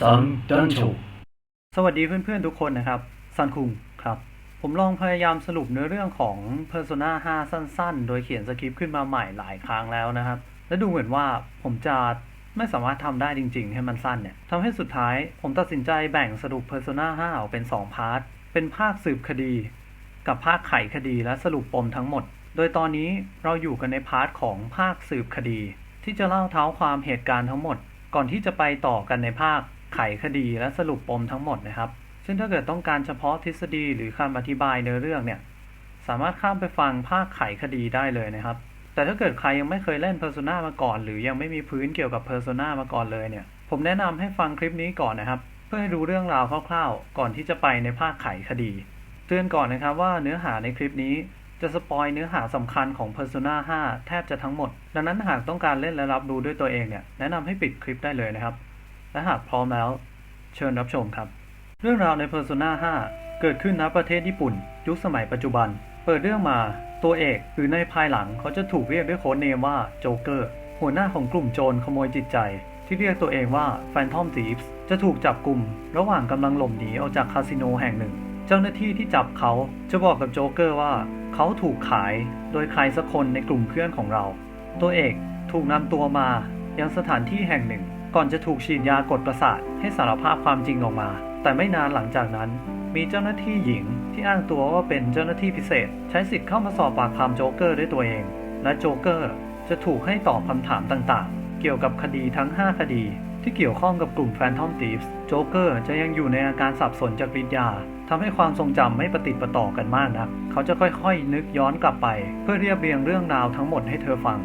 ซังดันโชสวัสดีเพื่อนๆทุกคนนะครับ ซันคุงครับ ผมลองพยายามสรุปเนื้อเรื่องของ Persona 5 สั้นๆ โดยเขียนสคริปต์ขึ้นมาใหม่หลายครั้งแล้วนะครับ และดูเหมือนว่าผมจะไม่สามารถทำได้จริงๆ ให้มันสั้นเนี่ยทำให้สุดท้ายผมตัดสินใจแบ่งสรุป Persona 5 ออกเป็น 2 พาร์ท เป็นภาคสืบคดี กับภาคไขคดีและสรุปปมทั้งหมด โดยตอนนี้เราอยู่กันในพาร์ทของภาคสืบคดี ที่จะเล่าเท้าความเหตุการณ์ทั้งหมด ก่อนที่จะไปต่อกันในภาค ไขคดีและสรุปปมทั้งหมดนะครับ ซึ่งถ้าเกิดต้องการเฉพาะทฤษฎีหรือคำอธิบายเนื้อเรื่องเนี่ย สามารถข้ามไปฟังภาคไขคดีได้เลยนะครับ แต่ถ้าเกิดใครยังไม่เคยเล่น Persona มาก่อน หรือยังไม่มีพื้นเกี่ยวกับ Persona มาก่อนเลยเนี่ย ผมแนะนำให้ฟังคลิปนี้ก่อนนะครับ เพื่อให้รู้เรื่องราวคร่าวๆ ก่อนที่จะไปในภาคไขคดี เตือนก่อนนะครับว่าเนื้อหาในคลิปนี้จะสปอยเนื้อหาสำคัญของ Persona 5 แทบจะทั้งหมด ดังนั้นหากต้องการเล่นและรับรู้ด้วยตัวเองเนี่ย แนะนำให้ปิดคลิปได้เลยนะครับ และหากพร้อมแล้ว เชิญรับชมครับ เรื่องราวใน Persona 5 เกิดขึ้นณประเทศญี่ปุ่น ยุคสมัยปัจจุบัน เปิดเรื่องมาตัวเอกหรือในภายหลังเขาจะถูกเรียกด้วยโค้ดเนมว่าโจเกอร์หัวหน้าของกลุ่มโจรขโมยจิตใจ ที่เรียกตัวเองว่า Phantom Thieves จะถูกจับกลุ่ม ระหว่างกำลังหลบหนีออกจากคาสิโนแห่งหนึ่ง เจ้าหน้าที่ที่จับเขาจะบอกกับโจเกอร์ว่า เขาถูกขายโดยใครสักคนในกลุ่มเพื่อนของเรา ตัวเอกถูกนำตัวมายังสถานที่แห่งหนึ่ง ก่อนจะถูกฉีดยากดประสาทให้สารภาพความจริงออกมา แต่ไม่นานหลังจากนั้น มีเจ้าหน้าที่หญิงที่อ้างตัวว่าเป็นเจ้าหน้าที่พิเศษ ใช้สิทธิ์เข้ามาสอบปากคำโจ๊กเกอร์ด้วยตัวเอง และโจ๊กเกอร์จะถูกให้ตอบคำถามต่างๆ เกี่ยวกับคดีทั้ง 5 คดี ที่เกี่ยวข้องกับกลุ่ม Phantom Thieves โจ๊กเกอร์จะยังอยู่ในอาการสับสนจากฤทธิ์ยาทำให้ความทรงจำไม่ประติดประต่อกันมากนักเขาจะค่อยๆ นึกย้อนกลับไป เพื่อเรียบเรียงเรื่องราวทั้งหมดให้เธอฟัง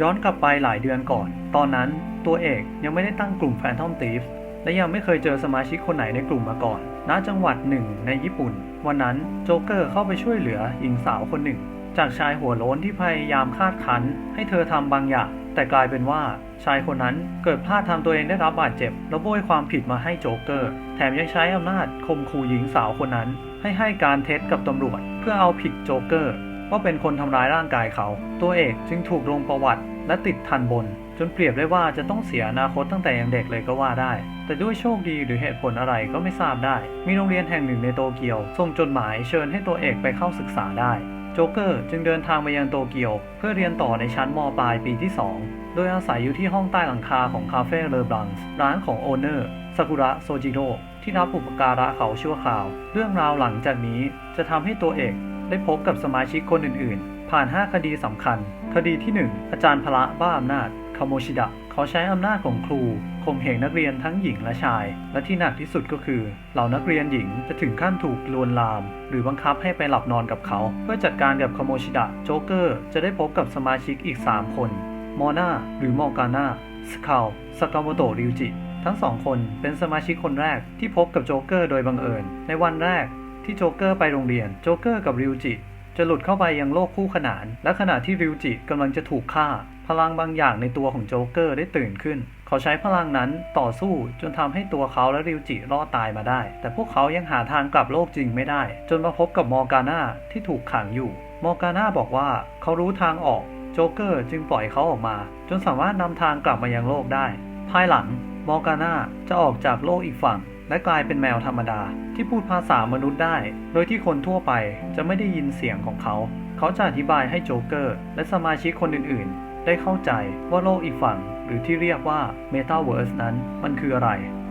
ย้อนกลับไปหลายเดือนก่อน ตอนนั้นตัวเอกยังไม่ได้ตั้งกลุ่ม Phantom Thief และยังไม่เคยเจอสมาชิกคนไหนในกลุ่มมาก่อน ณ จังหวัดหนึ่งในญี่ปุ่น วันนั้นโจ๊กเกอร์เข้าไปช่วยเหลือหญิงสาวคนหนึ่ง จากชายหัวโล้นที่พยายามคาดคั้น ให้เธอทำบางอย่าง แต่กลายเป็นว่าชายคนนั้นเกิดพลาดทำตัวเองได้รับบาดเจ็บ แล้วโบยความผิดมาให้โจ๊กเกอร์ แถมยังใช้อำนาจข่มขู่หญิงสาวคนนั้น ให้ให้การเท็จกับตำรวจ เพื่อเอาผิดโจ๊กเกอร์ ว่าเป็นคนทำร้ายร่างกายเขา ตัวเอกจึงถูกลงประวัติและติดทันบน จนเปรียบได้ว่าจะต้องเสียอนาคตตั้งแต่ยังเด็กเลยก็ว่าได้ แต่ด้วยโชคดีหรือเหตุผลอะไรก็ไม่ทราบได้ มีโรงเรียนแห่งหนึ่งในโตเกียวส่งจดหมายเชิญให้ตัวเอกไปเข้าศึกษาได้โจ๊กเกอร์จึงเดินทางมายังโตเกียว เพื่อเรียนต่อในชั้นมปลายปีที่ 2 โดยอาศัยอยู่ที่ห้องใต้หลังคาของคาเฟ่เลอบลังส์ร้านของโอเนอร์ซากุระโซจิโร่ที่รับอุปการะเขาชั่วคราว เรื่องราวหลังจากนี้จะทำให้ตัวเอก ได้พบกับสมาชิกคนอื่นๆ ผ่าน 5 คดีสำคัญ คดีที่ 1 อาจารย์พละบ้าอำนาจคาโมชิดะเขาใช้อำนาจของครูข่มเหงนักเรียนทั้งหญิงและชาย และที่หนักที่สุดก็คือ เหล่านักเรียนหญิงจะถึงขั้นถูกลวนลาม หรือบังคับให้ไปหลับนอนกับเขา เพื่อจัดการกับคาโมชิดะโจ๊กเกอร์จะได้พบกับสมาชิกอีก 3 คน มอนาหรือมอกาน่าสคาลสกามโตะริวจิทั้งสองคนเป็นสมาชิกคนแรกที่พบกับโจ๊กเกอร์โดยบังเอิญ ในวันแรก ที่โจ๊กเกอร์ไปโรงเรียน โจ๊กเกอร์กับริวจิ จะหลุดเข้าไปยังโลกคู่ขนาน และขณะที่ริวจิกำลังจะถูกฆ่า พลังบางอย่างในตัวของโจ๊กเกอร์ได้ตื่นขึ้น เขาใช้พลังนั้นต่อสู้จนทำให้ตัวเขาและริวจิรอดตายมาได้ แต่พวกเขายังหาทางกลับโลกจริงไม่ได้ จนมาพบกับมอร์กาน่าที่ถูกขังอยู่มอร์กาน่าบอกว่าเขารู้ทางออกโจ๊กเกอร์จึงปล่อยเขาออกมา จนสามารถนำทางกลับมายังโลกได้ ภายหลังมอร์กาน่าจะออกจากโลกอีกฝั่ง และกลายเป็นแมวธรรมดา ที่พูดภาษามนุษย์ได้ โดยที่คนทั่วไปจะไม่ได้ยินเสียงของเขา เขาจะอธิบายให้โจ๊กเกอร์ และสมาชิกคนอื่นๆ ได้เข้าใจว่าโลกอีกฝั่ง หรือที่เรียกว่า Metaverse นั้นมันคืออะไร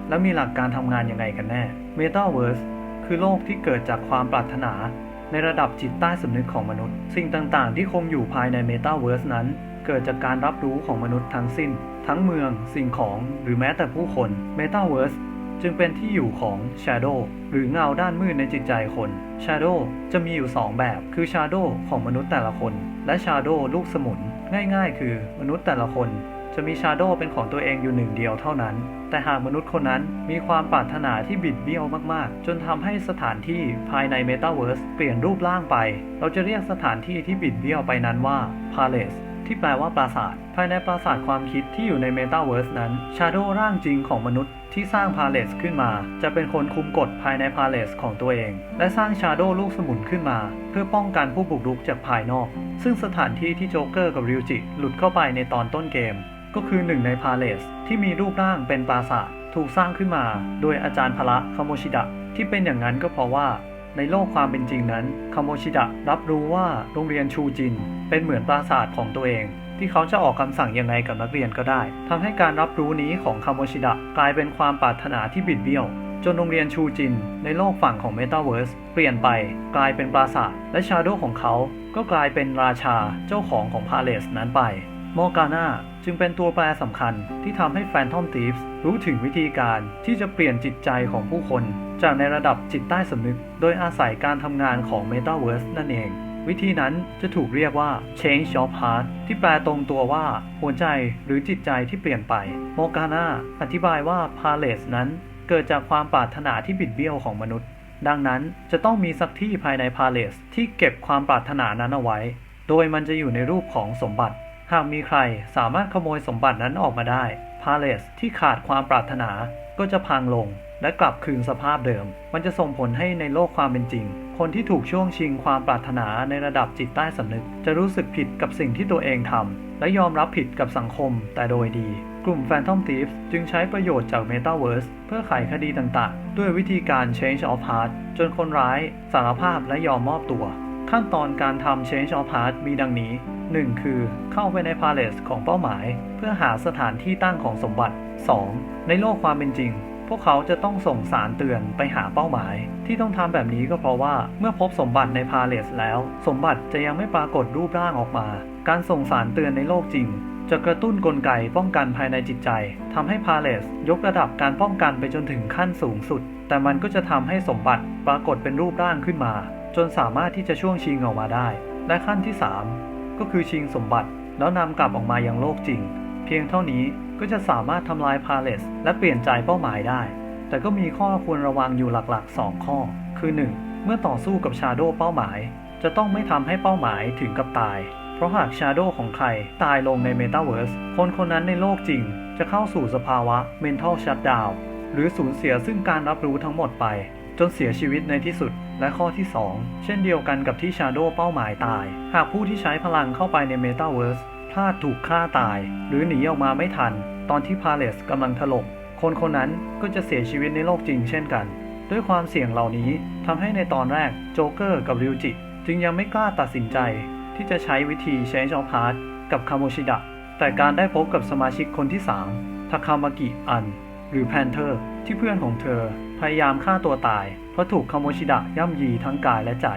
และมีหลักการทำงานยังไงกันแน่ Metaverse คือโลกที่เกิดจากความปรารถนา ในระดับจิตใต้สำนึกของมนุษย์ สิ่งต่างๆ ที่คงอยู่ภายใน Metaverse นั้นเกิดจากการรับรู้ของมนุษย์ทั้งสิ้น ทั้งเมือง สิ่งของ หรือแม้แต่ผู้คน Metaverse จึงเป็นที่อยู่ของ Shadow หรือเงาด้านมืดในจิตใจคน Shadow จะมีอยู่ 2 แบบ คือ Shadow ของมนุษย์แต่ละคน และ Shadow ลูกสมุน ง่ายๆ คือมนุษย์แต่ละคนจะมี Shadow เป็นของตัวเองอยู่หนึ่งเดียวเท่านั้น แต่หากมนุษย์คนนั้นมีความปรารถนาที่บิดเบี้ยวมากๆ จนทำให้สถานที่ภายใน Metaverse เปลี่ยนรูปร่างไป เราจะเรียกสถานที่ที่บิดเบี้ยวไปนั้นว่า Palace ที่แปลว่าปราสาท ภายในปราสาทความคิดที่อยู่ใน Metaverse นั้น Shadow ร่างจริงของมนุษย์ที่สร้างพาเลสขึ้นมา จะเป็นคนคุมกฎภายในพาเลสของตัวเอง และสร้าง Shadow ลูกสมุนขึ้นมา เพื่อป้องกันผู้บุกรุกจากภายนอก ซึ่งสถานที่ที่โจ๊กเกอร์กับริวจิหลุดเข้าไปในตอนต้นเกม ก็คือหนึ่งในพาเลสที่มีรูปร่างเป็นปราสาทถถูกสร้างขึ้นมา โดยอาจารย์พละคาโมชิดะที่เป็นอย่างนั้นก็เพราะว่า ในโลกความเป็นจริงนั้นคาโมชิดะรับรู้ว่าโรงเรียนชูจิน เป็นเหมือนปราสาทของตัวเอง ที่เขาจะออกคำสั่งยังไงกับนักเรียนก็ได้ ทำให้การรับรู้นี้ของคาโมชิดะกลายเป็นความปรารถนาที่บิดเบี้ยว จนโรงเรียนชูจิน ในโลกฝั่งของเมตาเวิร์สเปลี่ยนไปกลายเป็นปราสาท และชาโดของเขาก็กลายเป็นราชาเจ้าของของพาเลสนั้นไป มอร์กาน่าจึงเป็นตัวแปรสำคัญที่ทำให้แฟนทอมทีฟส์รู้ถึงวิธีการที่จะเปลี่ยนจิตใจของผู้คน จากในระดับจิตใต้สำนึก โดยอาศัยการทำงานของ Metaverse นั่นเอง วิธีนั้นจะถูกเรียกว่า Change of Heart ที่แปลตรงตัวว่าหัวใจหรือจิตใจที่เปลี่ยนไปโมกาน่าอธิบายว่า Palace นั้นเกิดจากความปรารถนาที่บิดเบี้ยวของมนุษย์ ดังนั้นจะต้องมีสักที่ภายใน Palace ที่เก็บความปรารถนานั้นเอาไว้ โดยมันจะอยู่ในรูปของสมบัติ หากมีใครสามารถขโมยสมบัตินั้นออกมาได้ พาเลสที่ขาดความปรารถนาก็จะพังลงและกลับคืนสภาพเดิม มันจะส่งผลให้ในโลกความเป็นจริง คนที่ถูกช่วงชิงความปรารถนาในระดับจิตใต้สำนึก จะรู้สึกผิดกับสิ่งที่ตัวเองทำ และยอมรับผิดกับสังคมแต่โดยดี กลุ่ม Phantom Thieves จึงใช้ประโยชน์จาก Metaverse เพื่อไขคดีต่างๆ ด้วยวิธีการ Change of Heart จนคนร้ายสารภาพและยอมมอบตัว ขั้นตอนการทำ Change of Heart มีดังนี้ 1. คือเข้าไปใน Palace ของเป้าหมาย เพื่อหาสถานที่ตั้งของสมบัติ 2. ในโลกความเป็นจริง พวกเขาจะต้องส่งสารเตือนไปหาเป้าหมาย ที่ต้องทำแบบนี้ก็เพราะว่าเมื่อพบสมบัติใน Palace แล้ว สมบัติจะยังไม่ปรากฏรูปร่างออกมา การส่งสารเตือนในโลกจริง จะกระตุ้นกลไกป้องกันภายในจิตใจทำให้ Palace ยกระดับการป้องกันไปจนถึงขั้นสูงสุด แต่มันก็จะทำให้สมบัติปรากฏเป็นรูปร่างขึ้นมา จนสามารถที่จะช่วงชิงออกมาได้ และขั้นที่ 3 ก็คือชิงสมบัติ แล้วนำกลับออกมายังโลกจริง เพียงเท่านี้ก็จะสามารถทำลายพาเลสและเปลี่ยนใจเป้าหมายได้ แต่ก็มีข้อควรระวังอยู่หลักๆ 2 ข้อ คือ 1. เมื่อต่อสู้กับชาโดเป้าหมาย จะต้องไม่ทำให้เป้าหมายถึงกับตาย เพราะหากชาโดของใครตายลงในเมตาเวิร์สคนคนนั้นในโลกจริง จะเข้าสู่สภาวะ mental shutdown หรือสูญเสียซึ่งการรับรู้ทั้งหมดไป จนเสียชีวิตในที่สุด และข้อที่ 2 เช่นเดียวกันกับที่ Shadow เป้าหมายตาย หากผู้ที่ใช้พลังเข้าไปใน Metaverse พลาดถูกฆ่าตาย หรือหนีออกมาไม่ทัน ตอนที่ Palace กำลังถล่มคนคนนั้นก็จะเสียชีวิตในโลกจริงเช่นกัน ด้วยความเสี่ยงเหล่านี้ทำให้ในตอนแรกโจ๊กเกอร์กับริวจิ จึงยังไม่กล้าตัดสินใจ ที่จะใช้วิธี Change of Heart กับคาโมชิดะ แต่การได้พบกับสมาชิกคนที่3ทาคามากิอัน หรือแพนเทอร์ที่เพื่อนของเธอ พยายามฆ่าตัวตาย เพราะถูกคาโมชิดะย่ำยีทั้งกายและใจ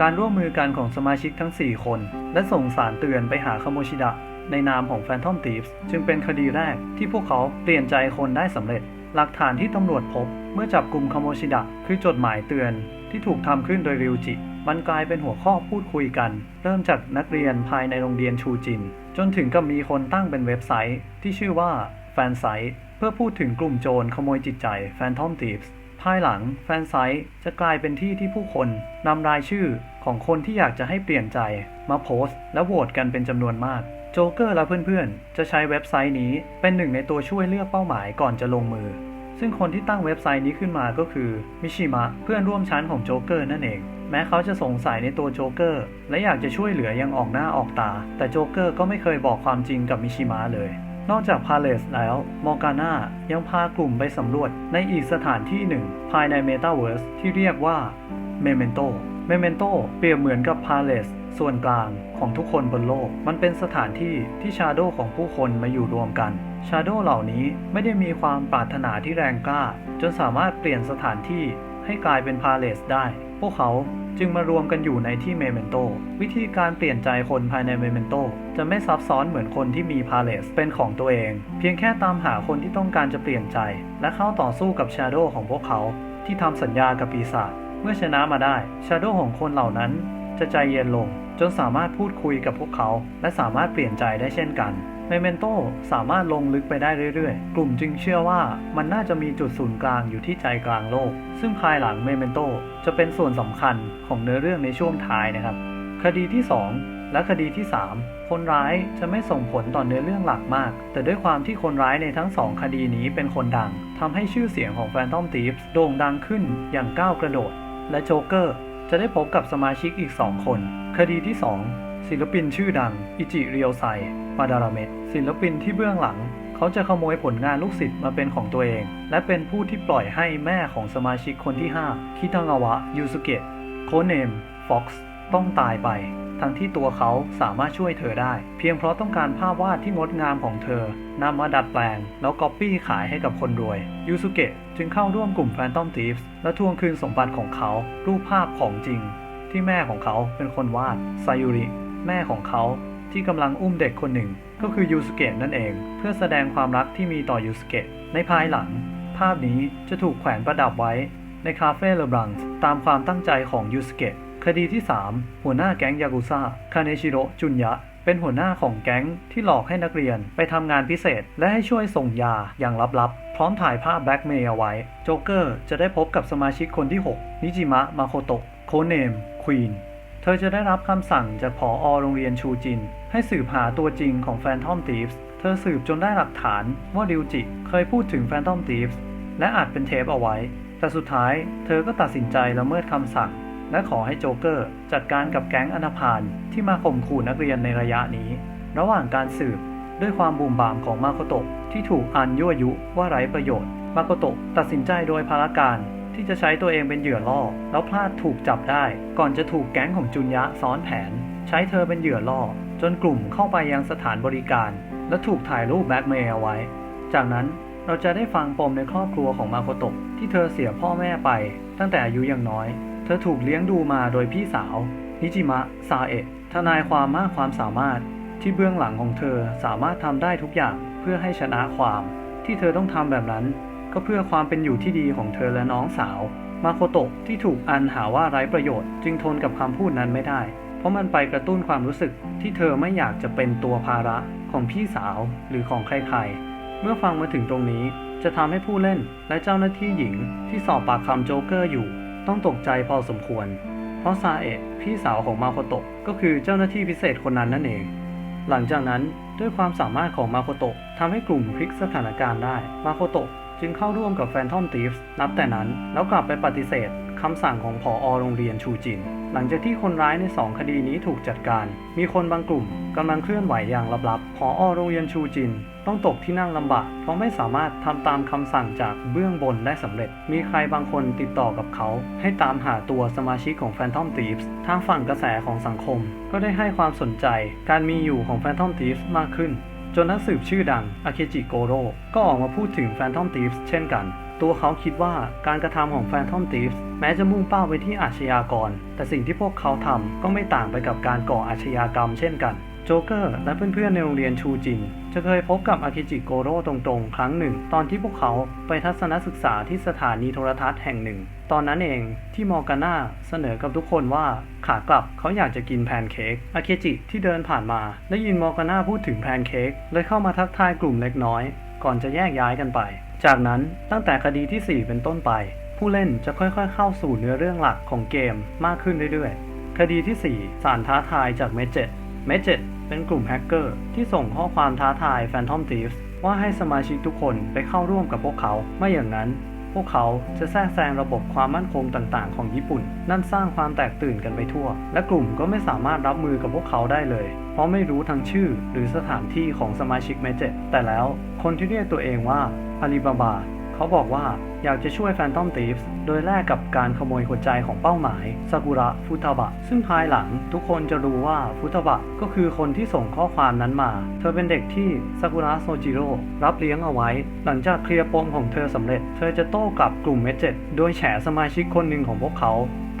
การร่วมมือกันของสมาชิกทั้ง 4 คน และส่งสารเตือนไปหาคาโมชิดะ ในนามของ Phantom Thieves จึงเป็นคดีแรกที่พวกเขาเปลี่ยนใจคนได้สำเร็จ หลักฐานที่ตำรวจพบ เมื่อจับกลุ่มคาโมชิดะ คือจดหมายเตือน ที่ถูกทำขึ้นโดยริวจิ มันกลายเป็นหัวข้อพูดคุยกัน เริ่มจากนักเรียนภายในโรงเรียนชูจิน จนถึงกับมีคนตั้งเป็นเว็บไซต์ ที่ชื่อว่าแฟนไซต์เพื่อพูดถึงกลุ่มโจรขโมยจิตใจ Phantom Thieves ภายหลังแฟนไซต์จะกลายเป็นที่ที่ผู้คนนำรายชื่อของคนที่อยากจะให้เปลี่ยนใจมาโพสต์ และโหวตกันเป็นจำนวนมาก โจ๊กเกอร์และเพื่อนๆ จะใช้เว็บไซต์นี้เป็นหนึ่งในตัวช่วยเลือกเป้าหมายก่อนจะลงมือ ซึ่งคนที่ตั้งเว็บไซต์นี้ขึ้นมาก็คือมิชิมะเพื่อนร่วมชั้นของโจ๊กเกอร์นั่นเอง แม้เขาจะสงสัยในตัวโจ๊กเกอร์และอยากจะช่วยเหลือยังออกหน้าออกตา แต่โจ๊กเกอร์ก็ไม่เคยบอกความจริงกับมิชิมะเลย นอกจากพาเลสแล้วมอร์กาน่ายังพากลุ่มไปสำรวจในอีกสถานที่หนึ่ง ภายในเมตาเวิร์สที่เรียกว่าเมเมนโตเมเมนโตเปรียบเหมือนกับพาเลสส่วนกลางของทุกคนบนโลก มันเป็นสถานที่ที่ชาโดของผู้คนมาอยู่รวมกัน ชาโดเหล่านี้ไม่ได้มีความปรารถนาที่แรงกล้า จนสามารถเปลี่ยนสถานที่ให้กลายเป็นพาเลสได้ พวกเขาจึงมารวมกันอยู่ในที่เมเมนโต วิธีการเปลี่ยนใจคนภายในเมเมนโต จะไม่ซับซ้อนเหมือนคนที่มีพาเลสเป็นของตัวเอง เพียงแค่ตามหาคนที่ต้องการจะเปลี่ยนใจ และเข้าต่อสู้กับชาโดของพวกเขาที่ทำสัญญากับปีศาจเมื่อชนะมาได้ชาโดของคนเหล่านั้นจะใจเย็นลง จนสามารถพูดคุยกับพวกเขา และสามารถเปลี่ยนใจได้เช่นกัน เมเมนโตสามารถลงลึกไปได้เรื่อยๆ กลุ่มจึงเชื่อว่ามันน่าจะมีจุดศูนย์กลางอยู่ที่ใจกลางโลก ซึ่งภายหลังเมเมนโตจะเป็นส่วนสำคัญของเนื้อเรื่องในช่วงท้ายนะครับ คดีที่ 2 และคดีที่ 3 คนร้ายจะไม่ส่งผลต่อเนื้อเรื่องหลักมาก แต่ด้วยความที่คนร้ายในทั้งสองคดีนี้เป็นคนดังทำให้ชื่อเสียงของ Phantom Thieves โด่งดังขึ้นอย่างก้าวกระโดด และโจ๊กเกอร์จะได้พบกับสมาชิกอีก 2 คน คดีที่ 2 ศิลปินชื่อดัง อิจิเรียวไซ มาดาราเมะศิลปินที่เบื้องหลัง เขาจะขโมยผลงานลูกศิษย์มาเป็นของตัวเอง และเป็นผู้ที่ปล่อยให้แม่ของสมาชิกคนที่ 5 คิทางาวะ ยูสุเกะ โคเนม ฟ็อกซ์ ต้องตายไป ทั้งที่ตัวเขาสามารถช่วยเธอได้ เพียงเพราะต้องการภาพวาดที่งดงามของเธอนำมาดัดแปลง แล้วก๊อปปี้ขายให้กับคนรวย ยูสุเกะจึงเข้าร่วมกลุ่ม Phantom Thieves และทวงคืนสมบัติของเขา รูปภาพของจริง ที่แม่ของเขาเป็นคนวาดไซยุริ แม่ของเขาที่กำลังอุ้มเด็กคนหนึ่ง ก็คือยูสเกะนั่นเอง เพื่อแสดงความรักที่มีต่อยูสเกะในภายหลัง ภาพนี้จะถูกแขวนประดับไว้ในคาเฟ่เลบรังตามความตั้งใจของยูสเกะคดีที่ 3 หัวหน้าแก๊งยากุซ่าคาเนชิโรจุนยะ เป็นหัวหน้าของแก๊งที่หลอกให้นักเรียนไปทำงานพิเศษ และให้ช่วยส่งยาอย่างลับๆ พร้อมถ่ายภาพแบล็กเมย์เอาไว้ โจ๊กเกอร์จะได้พบกับสมาชิกคนที่ 6 นิจิมะ มาโคโตะ โคเนม ควีน ธอจะได้รับคำสั่งจากผอโรงเรียนชูจิน ให้สืบหาตัวจริงของแฟนทอมทีฟส์ เธอสืบจนได้หลักฐานว่าริวจิเคยพูดถึงแฟนทอมทีฟส์และอาจเป็นเทปเอาไว้ แต่สุดท้ายเธอก็ตัดสินใจละเมิดคำสั่ง และขอให้โจเกอร์จัดการกับแก๊งอนาพานที่มาข่มขู่นักเรียนในระยะนี้ ระหว่างการสืบด้วยความบูมบามของมาโคโตะที่ถูกอันยั่วยุว่าไร้ประโยชน์ มาโคโตะตัดสินใจโดยพาราการ ที่จะใช้ตัวเองเป็นเหยื่อล่อ แล้วพลาดถูกจับได้ ก่อนจะถูกแก๊งของจุนยะซ้อนแผน ใช้เธอเป็นเหยื่อล่อ จนกลุ่มเข้าไปยังสถานบริการ และถูกถ่ายรูปแบ็กเมย์เอาไว้ จากนั้นเราจะได้ฟังปมในครอบครัวของมาโคโตะที่เธอเสียพ่อแม่ไป ตั้งแต่อายุยังน้อย เธอถูกเลี้ยงดูมาโดยพี่สาว นิจิมะซาเอะทนายความมากความสามารถที่เบื้องหลังของเธอสามารถทำได้ทุกอย่างเพื่อให้ชนะความ ที่เธอต้องทำแบบนั้น ก็เพื่อความเป็นอยู่ที่ดีของเธอและน้องสาว มาโคโตะที่ถูกอันหาว่าไร้ประโยชน์ จึงทนกับคำพูดนั้นไม่ได้ เพราะมันไปกระตุ้นความรู้สึกที่เธอไม่อยากจะเป็นตัวภาระของพี่สาวหรือของใครๆ เมื่อฟังมาถึงตรงนี้จะทำให้ผู้เล่นและเจ้าหน้าที่หญิงที่สอบปากคำโจ๊กเกอร์อยู่ ต้องตกใจพอสมควร เพราะซาเอะพี่สาวของมาโคโตะก็คือเจ้าหน้าที่พิเศษคนนั้นนั่นเอง หลังจากนั้นด้วยความสามารถของมาโคโตะทำให้กลุ่มพลิกสถานการณ์ได้ มาโคโตะ จึงเข้าร่วมกับแฟนทอมทีฟส์นับแต่นั้น แล้วกลับไปปฏิเสธคำสั่งของผอโรงเรียนชูจิน หลังจากที่คนร้ายใน 2 คดีนี้ถูกจัดการ มีคนบางกลุ่มกำลังเคลื่อนไหวอย่างลับๆผอโรงเรียนชูจิน ต้องตกที่นั่งลำบากเพราะไม่สามารถทำตามคำสั่งจากเบื้องบนได้สำเร็จ มีใครบางคนติดต่อกับเขา ให้ตามหาตัวสมาชิกของ Phantom Thieves ทางฝั่งกระแสของสังคม ก็ได้ให้ความสนใจ การมีอยู่ของ Phantom Thieves มากขึ้น จนนักสืบชื่อดังอาเคจิโกโร่ก็ออกมาพูดถึง Phantom Thieves เช่นกัน ตัวเขาคิดว่าการกระทำของ Phantom Thieves แม้จะมุ่งเป้าไปที่อาชญากร แต่สิ่งที่พวกเขาทำก็ไม่ต่างไปกับการก่ออาชญากรรมเช่นกัน โจเกอร์และเพื่อนๆในโรงเรียนชูจิน จะเคยพบกับอากิจิโกโร่ตรงๆ ครั้งหนึ่ง ตอนที่พวกเขาไปทัศนศึกษาที่สถานีโทรทัศน์แห่งหนึ่ง ตอนนั้นเองที่มอร์กาน่าเสนอกับทุกคนว่าขากลับเขาอยากจะกินแพนเค้กอาเคจิที่เดินผ่านมา ได้ยินมอร์กาน่าพูดถึงแพนเค้กเลยเข้ามาทักทายกลุ่มเล็กน้อย ก่อนจะแยกย้ายกันไป จากนั้นตั้งแต่คดีที่ 4 เป็นต้นไป ผู้เล่นจะค่อยๆ เข้าสู่เนื้อเรื่องหลักของเกมมากขึ้นเรื่อยๆ คดีที่ 4 สารท้าทายจากเมเจตเมเจต เป็นกลุ่มแฮกเกอร์ที่ส่งข้อความท้าทาย Phantom Thieves ว่าให้สมาชิกทุกคนไปเข้าร่วมกับพวกเขา ไม่อย่างนั้น พวกเขาจะแทรกแซงระบบความมั่นคงต่างๆ ของญี่ปุ่น นั่นสร้างความแตกตื่นกันไปทั่ว และกลุ่มก็ไม่สามารถรับมือกับพวกเขาได้เลย เพราะไม่รู้ทั้งชื่อหรือสถานที่ของสมาชิกเมเจตแต่แล้ว คนที่เรียกตัวเองว่าอาลีบาบา เขาบอกว่าอยากจะช่วย Phantom Thieves โดยแลกกับการขโมยหัวใจของเป้าหมายซากุระฟุตบะ ซึ่งภายหลังทุกคนจะรู้ว่าฟุตบะก็คือคนที่ส่งข้อความนั้นมา เธอเป็นเด็กที่ซากุระโซจิโร่รับเลี้ยงเอาไว้ หลังจากเคลียร์ปมของเธอสำเร็จ เธอจะโต้กลับกลุ่มเมจเจตโดยแฉสมาชิกคนหนึ่งของพวกเขา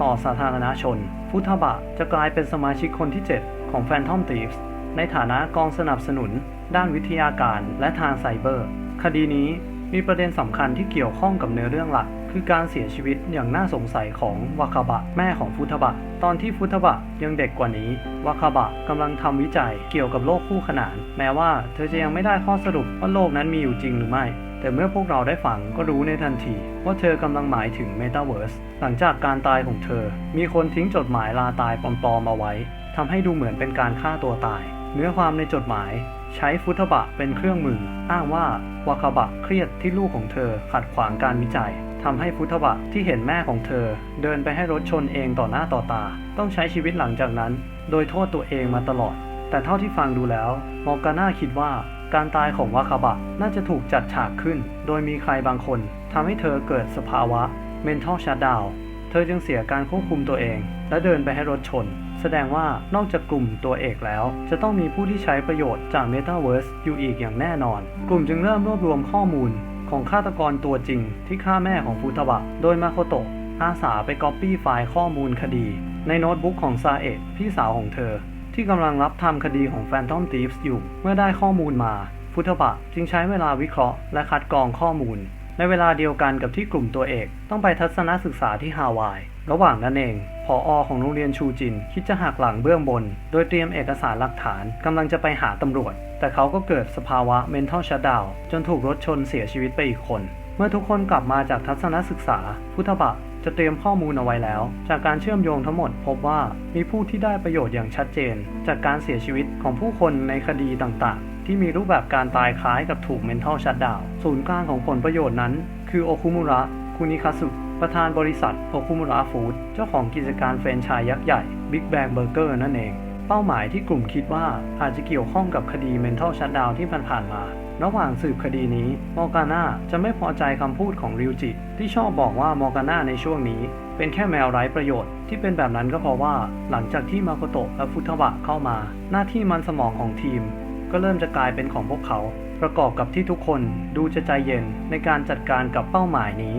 ต่อสาธารณชน ฟุตบะจะกลายเป็นสมาชิกคนที่ 7 ของ Phantom Thieves ในฐานะกองสนับสนุน ด้านวิทยาการและทางไซเบอร์ คดีนี้ มีประเด็นสำคัญที่เกี่ยวข้องกับเนื้อเรื่องหลัก คือการเสียชีวิตอย่างน่าสงสัยของวาคาบะ แม่ของฟุตบะ ตอนที่ฟุตบะยังเด็กกว่านี้วาคาบะกำลังทำวิจัยเกี่ยวกับโลกคู่ขนาน แม้ว่าเธอจะยังไม่ได้ข้อสรุปว่าโลกนั้นมีอยู่จริงหรือไม่ แต่เมื่อพวกเราได้ฟังก็รู้ในทันที ว่าเธอกำลังหมายถึงเมตาเวิร์สหลังจากการตายของเธอ มีคนทิ้งจดหมายลาตายปลอมๆเอาไว้ทำให้ดูเหมือนเป็นการฆ่าตัวตาย เนื้อความในจดหมาย ใช้ฟุตบะเป็นเครื่องมือ อ้างว่าวาคาบะเครียดที่ลูกของเธอขัดขวางการวิจัยทำให้ฟุตบะที่เห็นแม่ของเธอ เดินไปให้รถชนเองต่อหน้าต่อตา ต้องใช้ชีวิตหลังจากนั้น โดยโทษตัวเองมาตลอด แต่เท่าที่ฟังดูแล้วมอร์กาน่าคิดว่าการตายของวาคาบะน่าจะถูกจัดฉากขึ้น โดยมีใครบางคนทำให้เธอเกิดสภาวะ mental shutdown เธอจึงเสียการควบคุมตัวเอง และเดินไปให้รถชน แสดงว่านอกจากกลุ่มตัวเอกแล้ว จะต้องมีผู้ที่ใช้ประโยชน์จาก Metaverse อยู่อีกอย่างแน่นอน กลุ่มจึงเริ่มรวบรวมข้อมูล ของฆาตกรตัวจริง ที่ฆ่าแม่ของฟุตบะ โดยมาโคโตะอาสาไปก๊อปปี้ไฟล์ข้อมูลคดี ในโน้ตบุ๊กของซาเอะพี่สาวของเธอ ที่กำลังรับทำคดีของ Phantom Thieves อยู่ เมื่อได้ข้อมูลมาฟุตบะจึงใช้เวลาวิเคราะห์และคัดกรองข้อมูล ในเวลาเดียวกันกับที่กลุ่มตัวเอก ต้องไปทัศนศึกษาที่ฮาวาย ระหว่างนั้นเองผออของโรงเรียนชูจิน คิดจะหักหลังเบื้องบน โดยเตรียมเอกสารหลักฐานกำลังจะไปหาตำรวจ แต่เขาก็เกิดสภาวะ mental shutdown จนถูกรถชนเสียชีวิตไปอีกคน เมื่อทุกคนกลับมาจากทัศนศึกษา พุทธบะจะเตรียมข้อมูลเอาไว้แล้ว จากการเชื่อมโยงทั้งหมดพบว่ามีผู้ที่ได้ประโยชน์อย่างชัดเจน จากการเสียชีวิตของผู้คนในคดีต่างๆ ที่มีรูปแบบการตายคล้ายกับถูก mental shutdown ศูนย์กลางของผลประโยชน์นั้น คือโอคุมุระคุนิคาสุ ประธานบริษัทโอคุมุระฟู้ดเจ้าของกิจการแฟรนไชส์ยักษ์ใหญ่ Big Bang Burger นั่นเอง เป้าหมายที่กลุ่มคิดว่าอาจจะเกี่ยวข้องกับคดี mental shutdown ที่ผ่านๆมา ระหว่างสืบคดีนี้มอร์กาน่าจะไม่พอใจคำพูดของริวจิ ที่ชอบบอกว่ามอร์กาน่าในช่วงนี้ เป็นแค่แมวไร้ประโยชน์ที่เป็นแบบนั้นก็เพราะว่า หลังจากที่มาโคโตะและฟุตบะเข้ามา หน้าที่มันสมองของทีม ก็เริ่มจะกลายเป็นของพวกเขา ประกอบกับที่ทุกคนดูจะใจเย็นในการจัดการกับเป้าหมายนี้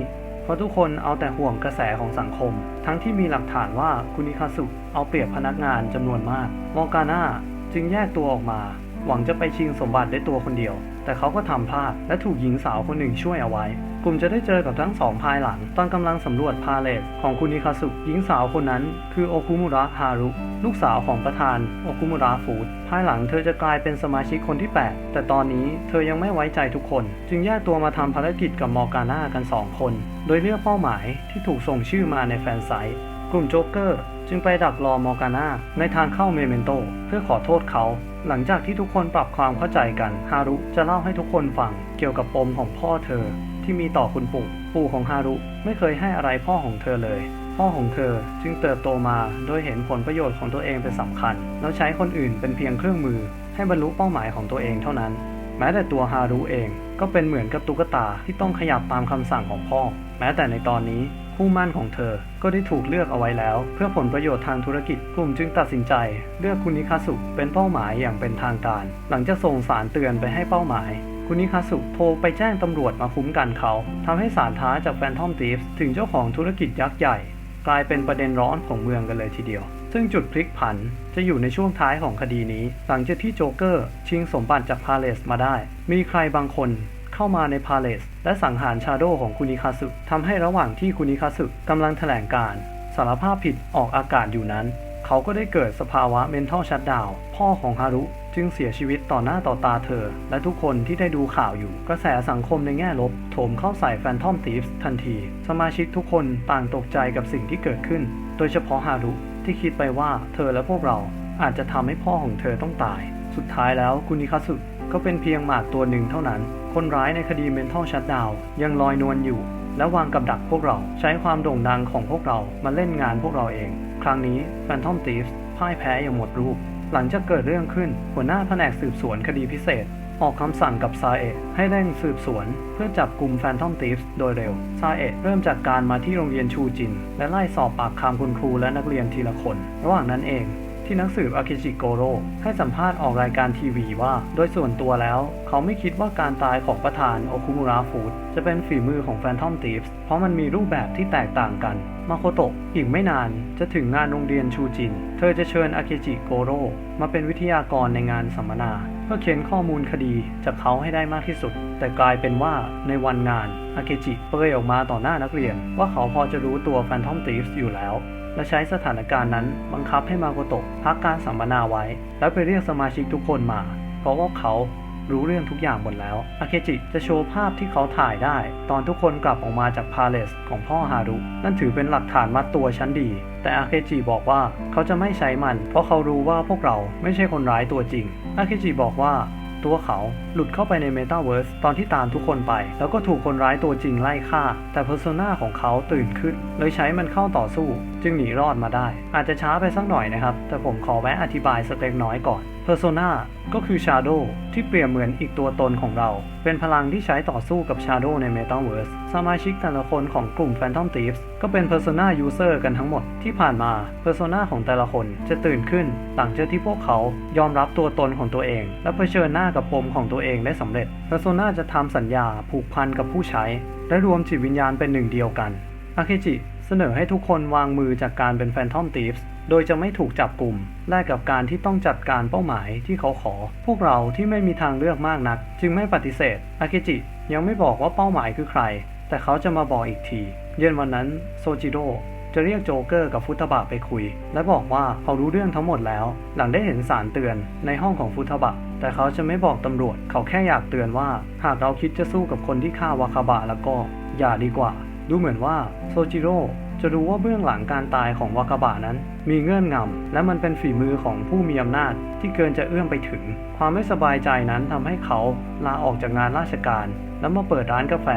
เพราะทุกคนเอาแต่ห่วงกระแสของสังคม ทั้งที่มีหลักฐานว่าคุณิคาสุเอาเปรียบพนักงานจำนวนมากมอกาน่าจึงแยกตัวออกมา หวังจะไปชิงสมบัติได้ตัวคนเดียว แต่เขาก็ทำพลาดและถูกหญิงสาวคนหนึ่งช่วยเอาไว้ ลุ่มจะได้เจอกับทั้งสองภายหลัง ตอนกำลังสำรวจพาเลสของคุนิคาสุหญิงสาวคนนั้น คือโอคุมุระฮารุ ลูกสาวของประธานโอคุมุระฟูดภายหลังเธอจะกลายเป็นสมาชิกคนที่ 8 แต่ตอนนี้เธอยังไม่ไว้ใจทุกคน จึงแยกตัวมาทำภารกิจกับมอร์กาน่ากัน 2 คน โดยเลือกเป้าหมายที่ถูกส่งชื่อมาในแฟนไซต์กลุ่มโจ๊กเกอร์จึงไปดักรอมอร์กาน่าในทางเข้าเมเมนโต เพื่อขอโทษเขา หลังจากที่ทุกคนปรับความเข้าใจกัน ฮารุจะเล่าให้ทุกคนฟังเกี่ยวกับปมของพ่อเธอ ที่มีต่อคุณปู่ ปู่ของฮารุไม่เคยให้อะไรพ่อของเธอเลย พ่อของเธอจึงเติบโตมาโดยเห็นผลประโยชน์ของตัวเองเป็นสำคัญ แล้วใช้คนอื่นเป็นเพียงเครื่องมือ ให้บรรลุเป้าหมายของตัวเองเท่านั้น แม้แต่ตัวฮารุเองก็เป็นเหมือนกับตุ๊กตาที่ต้องขยับตามคำสั่งของพ่อ แม้แต่ในตอนนี้คู่มั่นของเธอ ก็ได้ถูกเลือกเอาไว้แล้ว เพื่อผลประโยชน์ทางธุรกิจ กลุ่มจึงตัดสินใจ เลือกคุณนิคาสุเป็นเป้าหมายอย่างเป็นทางการ หลังจากส่งสารเตือนไปให้เป้าหมาย คุณนิคาสุโทรไปแจ้งตำรวจมาคุ้มกันเขาทำให้สารท้าจากแฟนทอมทีฟถึงเจ้าของธุรกิจยักษ์ใหญ่ กลายเป็นประเด็นร้อนของเมืองกันเลยทีเดียว ซึ่งจุดพลิกผันจะอยู่ในช่วงท้ายของคดีนี้ หลังจากที่โจ๊กเกอร์ ชิงสมบัติจากพาเลสมาได้ มีใครบางคนเข้ามาในพาเลสและสังหารชาโดของคุนิคาสุทำให้ระหว่างที่คุนิคาสุกำลังแถลงการสารภาพผิดออกอากาศอยู่นั้น เขาก็ได้เกิดสภาวะ mental shutdown พ่อของฮารุจึงเสียชีวิตต่อหน้าต่อตาเธอ และทุกคนที่ได้ดูข่าวอยู่ กระแสสังคมในแง่ลบ โถมเข้าใส่ Phantom Thieves ทันที สมาชิกทุกคนต่างตกใจกับสิ่งที่เกิดขึ้น โดยเฉพาะฮารุที่คิดไปว่าเธอและพวกเราอาจจะทำให้พ่อของเธอต้องตาย สุดท้ายแล้วคุนิคาสุก็เป็นเพียงหมากตัวหนึ่งเท่านั้น คนร้ายในคดี mental shutdown ยังลอยนวลอยู่ และวางกับดักพวกเรา ใช้ความโด่งดังของพวกเรามาเล่นงานพวกเราเอง ครั้งนี้ Phantom Thieves พ่ายแพ้อย่างหมดรูป หลังจากเกิดเรื่องขึ้น หัวหน้าแผนกสืบสวนคดีพิเศษ ออกคำสั่งกับซาเอะให้เร่งสืบสวน เพื่อจับกลุ่ม Phantom Thieves โดยเร็ว ซาเอะเริ่มจากการมาที่โรงเรียนชูจิน และไล่สอบปากคำคุณครูและนักเรียนทีละคน ระหว่างนั้นเอง ที่นักสืบอากิจิโกโร่ให้สัมภาษณ์ออกรายการทีวีว่า โดยส่วนตัวแล้ว เขาไม่คิดว่าการตายของประธานโอคุมุระฟูดจะเป็นฝีมือของ Phantom Thieves เพราะมันมีรูปแบบที่แตกต่างกัน มาโคโตะอีกไม่นานจะถึงงานโรงเรียนชูจิน เธอจะเชิญอากิจิโกโร่มาเป็นวิทยากรในงานสัมมนา เพื่อเค้นข้อมูลคดีจากเขาให้ได้มากที่สุด แต่กลายเป็นว่าในวันงานอากิจิเปิดออกมาต่อหน้านักเรียน ว่าเขาพอจะรู้ตัว Phantom Thieves อยู่แล้ว และใช้สถานการณ์นั้นบังคับให้มาโกโตะพักการสัมมนาไว้ แล้วไปเรียกสมาชิกทุกคนมา เพราะว่าเขารู้เรื่องทุกอย่างหมดแล้ว อาเคจิจะโชว์ภาพที่เขาถ่ายได้ ตอนทุกคนกลับออกมาจากพาเลสของพ่อฮารุ นั่นถือเป็นหลักฐานมัดตัวชั้นดี แต่อาเคจิบอกว่าเขาจะไม่ใช้มัน เพราะเขารู้ว่าพวกเราไม่ใช่คนร้ายตัวจริง อาเคจิบอกว่าตัวเขาหลุดเข้าไปในเมตาเวิร์สตอนที่ตามทุกคนไป แล้วก็ถูกคนร้ายตัวจริงไล่ฆ่า แต่เพอร์โซนาของเขาตื่นขึ้น เลยใช้มันเข้าต่อสู้ จึงหนีรอดมาได้ อาจจะช้าไปสักหน่อยนะครับ แต่ผมขอแวะอธิบายสักเล็กน้อยก่อน Persona ก็คือ Shadow ที่เปรียบเหมือนอีกตัวตนของเรา เป็นพลังที่ใช้ต่อสู้กับ Shadow ใน Metaverse สมาชิกแต่ละคนของกลุ่ม Phantom Thieves ก็เป็น Persona User กันทั้งหมด ที่ผ่านมา Persona ของแต่ละคนจะตื่นขึ้น หลังจากที่พวกเขายอมรับตัวตนของตัวเอง และเผชิญหน้ากับปมของตัวเองได้สำเร็จ Persona จะทำสัญญาผูกพันกับผู้ใช้ และรวมจิตวิญญาณเป็นหนึ่งเดียวกันอาเคจิ เสนอให้ทุกคนวางมือจากการเป็น Phantom Thieves โดยจะไม่ถูกจับกลุ่มแลกกับการที่ต้องจัดการเป้าหมายที่เขาขอ พวกเราที่ไม่มีทางเลือกมากนัก จึงไม่ปฏิเสธ อากิจิยังไม่บอกว่าเป้าหมายคือใคร แต่เขาจะมาบอกอีกที เย็นวันนั้นโซจิโร่จะเรียกโจเกอร์กับฟุตบะไปคุย และบอกว่าเขารู้เรื่องทั้งหมดแล้ว หลังได้เห็นสารเตือนในห้องของฟุตบะ แต่เขาจะไม่บอกตำรวจ เขาแค่อยากเตือนว่า หากเราคิดจะสู้กับคนที่ฆ่าวาคาบะแล้วก็ อย่าดีกว่า ดูเหมือนว่าโซจิโร่จะรู้ว่าเบื้องหลังการตายของวากาบะนั้น มีเงื่อนงำ และมันเป็นฝีมือของผู้มีอำนาจที่เกินจะเอื้อมไปถึง ความไม่สบายใจนั้นทำให้เขาลาออกจากงานราชการ แล้วมาเปิดร้านกาแฟ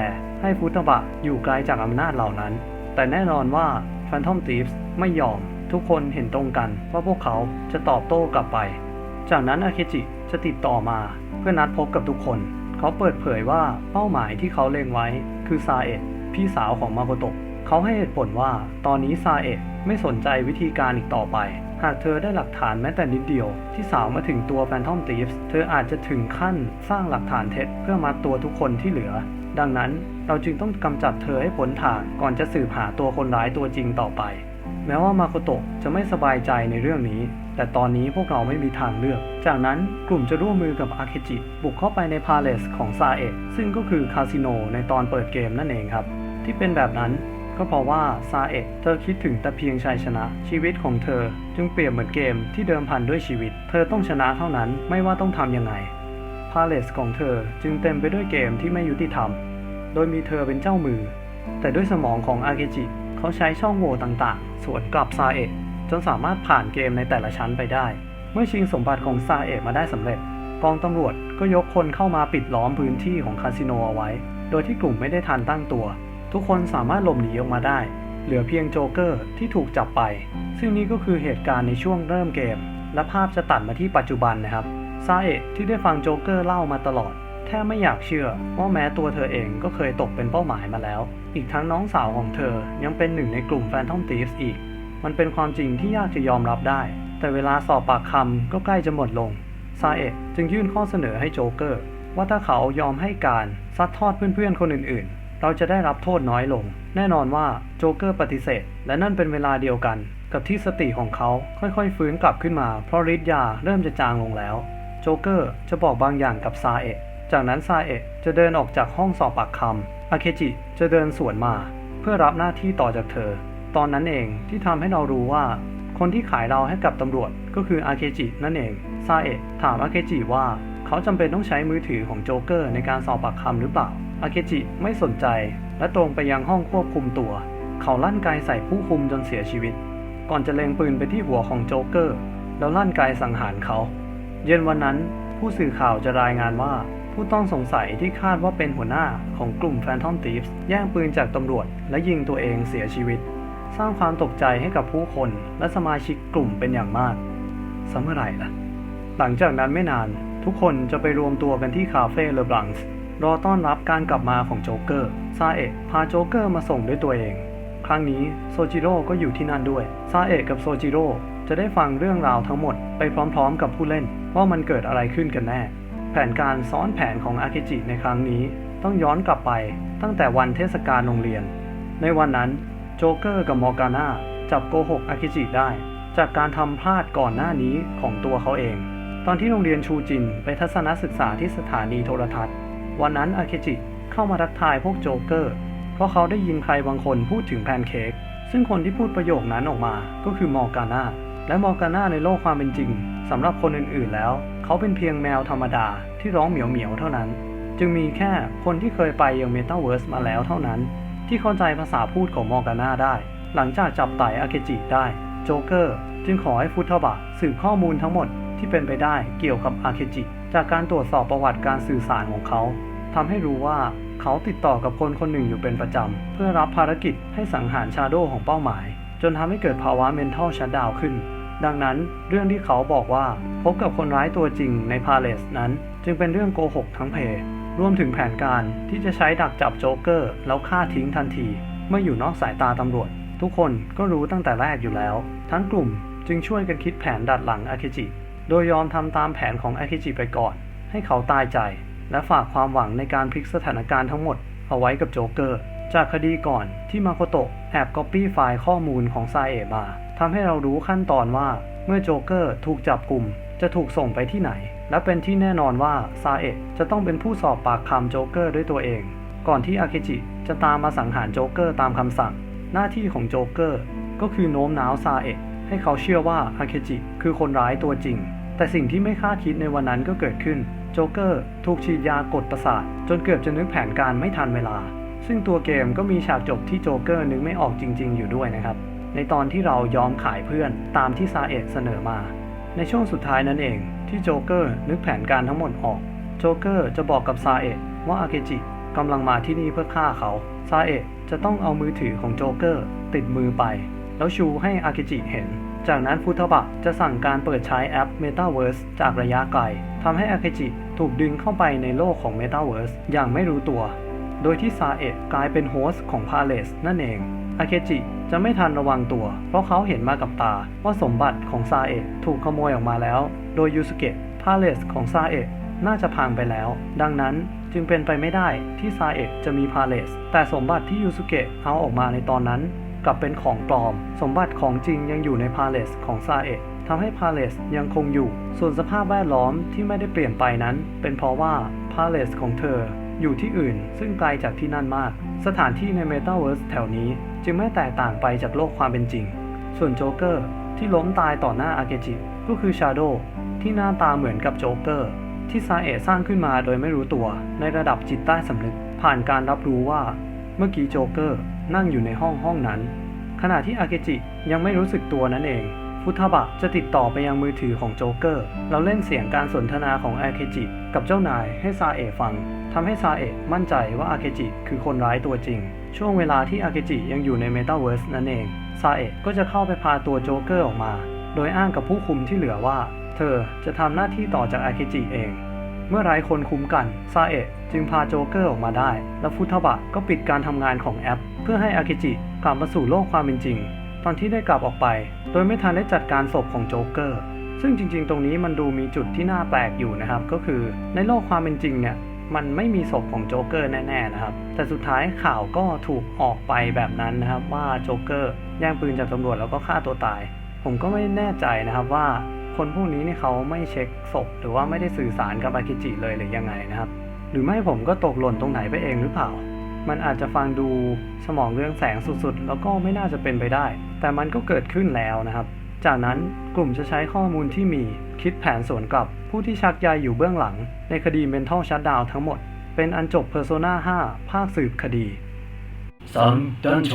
ให้ฟุตบะอยู่ไกลจากอำนาจเหล่านั้น แต่แน่นอนว่า Phantom Thieves ไม่ยอม ทุกคนเห็นตรงกันว่าพวกเขาจะตอบโต้กลับไป จากนั้นอาเคจิจะติดต่อมาเพื่อนัดพบกับทุกคน เขาเปิดเผยว่าเป้าหมายที่เขาเล็งไว้คือซาเอะ พี่สาวของมาโกโตะเขาให้เหตุผลว่าตอนนี้ซาเอะไม่สนใจวิธีการอีกต่อไป หากเธอได้หลักฐานแม้แต่นิดเดียว ที่สาวมาถึงตัว Phantom Thieves เธออาจจะถึงขั้นสร้างหลักฐานเท็จเพื่อมัดตัวทุกคนที่เหลือ ดังนั้นเราจึงต้องกำจัดเธอให้พ้นทางก่อนจะสืบหาตัวคนร้ายตัวจริงต่อไป แม้ว่ามาโกโตะจะไม่สบายใจในเรื่องนี้ แต่ตอนนี้พวกเราไม่มีทางเลือก จากนั้นกลุ่มจะร่วมมือกับอาเคจิบุกเข้าไปในพาเลสของซาเอะซึ่งก็คือคาสิโนในตอนเปิดเกมนั่นเองครับ ที่เป็นแบบนั้นก็เพราะว่าซาเอะเธอคิดถึงแต่เพียงชัยชนะ ชีวิตของเธอ จึงเปรียบเหมือนเกมที่เดิมพันด้วยชีวิต เธอต้องชนะเท่านั้นไม่ว่าต้องทำยังไง พาเลสของเธอจึงเต็มไปด้วยเกมที่ไม่ยุติธรรม โดยมีเธอเป็นเจ้ามือ แต่ด้วยสมองของอาเกจิ เขาใช้ช่องโหว่ต่างๆ สวนกลับซาเอะจนสามารถผ่านเกมในแต่ละชั้นไปได้ เมื่อชิงสมบัติของซาเอะมาได้สำเร็จ กองตำรวจก็ยกคนเข้ามาปิดล้อมพื้นที่ของคาสิโนเอาไว้ โดยที่กลุ่มไม่ได้ทันตั้งตัว ทุกคนสามารถหลบหนีออกมาได้ เหลือเพียงโจ๊กเกอร์ที่ถูกจับไป ซึ่งนี่ก็คือเหตุการณ์ในช่วงเริ่มเกม และภาพจะตัดมาที่ปัจจุบันนะครับซาเอะที่ได้ฟังโจ๊กเกอร์เล่ามาตลอด แทบไม่อยากเชื่อว่าแม้ตัวเธอเองก็เคยตกเป็นเป้าหมายมาแล้ว อีกทั้งน้องสาวของเธอยังเป็นหนึ่งในกลุ่ม Phantom Thieves อีก มันเป็นความจริงที่ยากจะยอมรับได้ แต่เวลาสอบปากคำก็ใกล้จะหมดลงซาเอะจึงยื่นข้อเสนอให้โจ๊กเกอร์ว่าถ้าเขายอมให้การซัดทอดเพื่อนๆคนอื่นๆ เราจะได้รับโทษน้อยลง แน่นอนว่าโจ๊กเกอร์ปฏิเสธ และนั่นเป็นเวลาเดียวกัน กับที่สติของเขาค่อยๆ ฟื้นกลับขึ้นมา เพราะฤทธิ์ยาเริ่มจะจางลงแล้ว โจ๊กเกอร์จะบอกบางอย่างกับซาเอะจากนั้นซาเอะจะเดินออกจากห้องสอบปากคำอาเคจิจะเดินสวนมา เพื่อรับหน้าที่ต่อจากเธอ ตอนนั้นเองที่ทำให้เรารู้ว่า คนที่ขายเราให้กับตำรวจก็คืออาเคจินั่นเองซาเอะถามอาเคจิว่า เขาจำเป็นต้องใช้มือถือของโจ๊กเกอร์ในการสอบปากคำหรือเปล่า อาเคจิไม่สนใจและตรงไปยังห้องควบคุมตัว เขาลั่นไกใส่ผู้คุมจนเสียชีวิต ก่อนจะเล็งปืนไปที่หัวของโจ๊กเกอร์ แล้วลั่นไกสังหารเขา เย็นวันนั้นผู้สื่อข่าวจะรายงานว่าผู้ต้องสงสัยที่คาดว่าเป็นหัวหน้าของกลุ่ม Phantom Thieves แย่งปืนจากตำรวจ และยิงตัวเองเสียชีวิต สร้างความตกใจให้กับผู้คนและสมาชิกกลุ่มเป็นอย่างมากสัมื่อไรล่ะ หลังจากนั้นไม่นาน ทุกคนจะไปรวมตัวกันที่คาเฟ่เลบลังส์ รอต้อนรับการกลับมาของโจ๊กเกอร์ซาเอะพาโจ๊กเกอร์มาส่งด้วยตัวเอง ครั้งนี้โซจิโร่ก็อยู่ที่นั่นด้วยซาเอะกับโซจิโร่จะได้ฟังเรื่องราวทั้งหมดไปพร้อมๆ กับผู้เล่น ว่ามันเกิดอะไรขึ้นกันแน่ แผนการซ้อนแผนของอาเคจิในครั้งนี้ ต้องย้อนกลับไปตั้งแต่วันเทศกาลโรงเรียน ในวันนั้นโจ๊กเกอร์กับมอร์กาน่าจับโกหกอาเคจิได้ จากการทำพลาดก่อนหน้านี้ของตัวเขาเอง ตอนที่โรงเรียนชูจินไปทัศนศึกษาที่สถานีโทรทัศน์ วันนั้นอาเคจิเข้ามาทักทายพวกโจ๊กเกอร์ เพราะเขาได้ยินใครบางคนพูดถึงแพนเค้ก ซึ่งคนที่พูดประโยคนั้นออกมาก็คือมอร์กาน่า และมอร์กาน่าในโลกความเป็นจริงสำหรับคนอื่นๆแล้ว เขาเป็นเพียงแมวธรรมดาที่ร้องเหมียวเหมียวเท่านั้น จึงมีแค่คนที่เคยไปยังเมตาเวิร์สมาแล้วเท่านั้น ที่เข้าใจภาษาพูดของมอร์กาน่าได้ หลังจากจับไต่อาเคจิได้โจ๊กเกอร์จึงขอให้ฟุตบะสืบข้อมูลทั้งหมดที่เป็นไปได้เกี่ยวกับอาเคจิจากการตรวจสอบประวัติการสื่อสารของเขา ทำให้รู้ว่าเขาติดต่อกับคนคนหนึ่งอยู่เป็นประจำ เพื่อรับภารกิจให้สังหารชาโดของเป้าหมาย จนทำให้เกิดภาวะ mental shutdown ขึ้น ดังนั้นเรื่องที่เขาบอกว่าพบกับคนร้ายตัวจริงในพาเลสนั้น จึงเป็นเรื่องโกหกทั้งเพรวมถึงแผนการที่จะใช้ดักจับโจ๊กเกอร์แล้วฆ่าทิ้งทันที เมื่ออยู่นอกสายตาตำรวจ ทุกคนก็รู้ตั้งแต่แรกอยู่แล้ว ทั้งกลุ่มจึงช่วยกันคิดแผนดัดหลังอาเคจิ โดยยอมทำตามแผนของอาเคจิไปก่อน ให้เขาตายใจ และฝากความหวังในการพลิกสถานการณ์ทั้งหมดเอาไว้กับโจ๊กเกอร์ จากคดีก่อนที่มาโคโตะแอบก๊อปปี้ไฟล์ข้อมูลของซาเอะมาทำให้เรารู้ขั้นตอนว่าเมื่อโจ๊กเกอร์ถูกจับกลุ่ม จะถูกส่งไปที่ไหน และเป็นที่แน่นอนว่าซาเอะจะต้องเป็นผู้สอบปากคำโจ๊กเกอร์ด้วยตัวเอง ก่อนที่อาเคจิจะตามมาสังหารโจ๊กเกอร์ตามคำสั่ง หน้าที่ของโจ๊กเกอร์ก็คือโน้มน้าวซาเอะให้เขาเชื่อว่าอาเคจิคือคนร้ายตัวจริง แต่สิ่งที่ไม่คาดคิดในวันนั้นก็เกิดขึ้น โจ๊กเกอร์ถูกฉีดยากดประสาท จนเกือบจะนึกแผนการไม่ทันเวลา ซึ่งตัวเกมก็มีฉากจบที่โจ๊กเกอร์นึกไม่ออกจริง ๆ อยู่ด้วยนะครับ ในตอนที่เรายอมขายเพื่อนตามที่ซาเอะเสนอมา ในช่วงสุดท้ายนั่นเองที่โจ๊กเกอร์นึกแผนการทั้งหมดออก โจ๊กเกอร์จะบอกกับซาเอะว่าอาเคจิกำลังมาที่นี่เพื่อฆ่าเขา ซาเอะจะต้องเอามือถือของโจ๊กเกอร์ติดมือไป แล้วชูให้อาเคจิเห็น จากนั้นฟุตบะจะสั่งการเปิดใช้แอป Metaverse จากระยะไกลทำให้อาเคจิถูกดึงเข้าไปในโลกของ Metaverse อย่างไม่รู้ตัว โดยที่ซาเอะกลายเป็นโฮสต์ของพาเลสนั่นเองอาเคจิจะไม่ทันระวังตัว เพราะเขาเห็นมากับตาว่าสมบัติของซาเอะถูกขโมยออกมาแล้ว โดยยูสุเกะพาเลสของซาเอะน่าจะพังไปแล้ว ดังนั้นจึงเป็นไปไม่ได้ที่ซาเอะจะมีพาเลสแต่สมบัติที่ยูสุเกะเอาออกมาในตอนนั้น กลับเป็นของปลอม สมบัติของจริงยังอยู่ในพาเลสของซาเอะทำให้พาเลสยังคงอยู่ ส่วนสภาพแวดล้อมที่ไม่ได้เปลี่ยนไปนั้น เป็นเพราะว่าพาเลสของเธออยู่ที่อื่น ซึ่งไกลจากที่นั่นมาก สถานที่ใน Metaverse แถวนี้จึงไม่แตกต่างไปจากโลกความเป็นจริง ส่วนโจ๊กเกอร์ที่ล้มตายต่อหน้าอาเกจิก็คือชาโดที่หน้าตาเหมือนกับโจ๊กเกอร์ที่ซาเอะสร้างขึ้นมาโดยไม่รู้ตัวในระดับจิตใต้สำนึกผ่านการรับรู้ว่า เมื่อกี้โจ๊กเกอร์ นั่งอยู่ในห้องห้องนั้น ขณะที่อาเกจิยังไม่รู้สึกตัวนั่นเอง ฟุทบะจะติดต่อไปยังมือถือของโจ๊กเกอร์ เราเล่นเสียงการสนทนาของอาเคจิกับเจ้านายให้ซาเอะฟังทำให้ซาเอะมั่นใจว่าอาเคจิคือคนร้ายตัวจริง ช่วงเวลาที่อาเคจิยังอยู่ในเมตาเวิร์สนั่นเอง ซาเอะก็จะเข้าไปพาตัวโจ๊กเกอร์ออกมา โดยอ้างกับผู้คุมที่เหลือว่า เธอจะทำหน้าที่ต่อจากอาเคจิเอง เมื่อไร้คนคุ้มกันซาเอะจึงพาโจ๊กเกอร์ออกมาได้ และฟุทบะก็ปิดการทำงานของแอป เพื่อให้อาเคจิกลับมาสู่โลกความเป็นจริง ตอนที่ได้กลับออกไป โดยไม่ทันได้จัดการศพของโจ๊กเกอร์ ซึ่งจริง ๆ ตรงนี้มันดูมีจุดที่น่าแปลกอยู่นะครับ ก็คือในโลกความเป็นจริงเนี่ยมันไม่มีศพของโจ๊กเกอร์แน่ๆนะครับ แต่สุดท้ายข่าวก็ถูกออกไปแบบนั้นนะครับว่าโจ๊กเกอร์แย่งปืนจากตำรวจแล้วก็ฆ่าตัวตาย ผมก็ไม่แน่ใจนะครับว่า คนพวกนี้นี่เขาไม่เช็คศพหรือว่าไม่ได้สื่อสารกับอากิจิเลยหรือยังไงนะครับ หรือไม่ผมก็ตกหล่นตรงไหนไปเองหรือเปล่า มันอาจจะฟังดูสมองเรื่องแสงสุดๆ แล้วก็ไม่น่าจะเป็นไปได้ แต่มันก็เกิดขึ้นแล้วนะครับ จากนั้นกลุ่มจะใช้ข้อมูลที่มีคิดแผนสวนกลับ ผู้ที่ชักใยอยู่เบื้องหลัง ในคดี Mental Shutdown ทั้งหมด เป็นอันจบ Persona 5 ภาคสืบคดีซันดันโช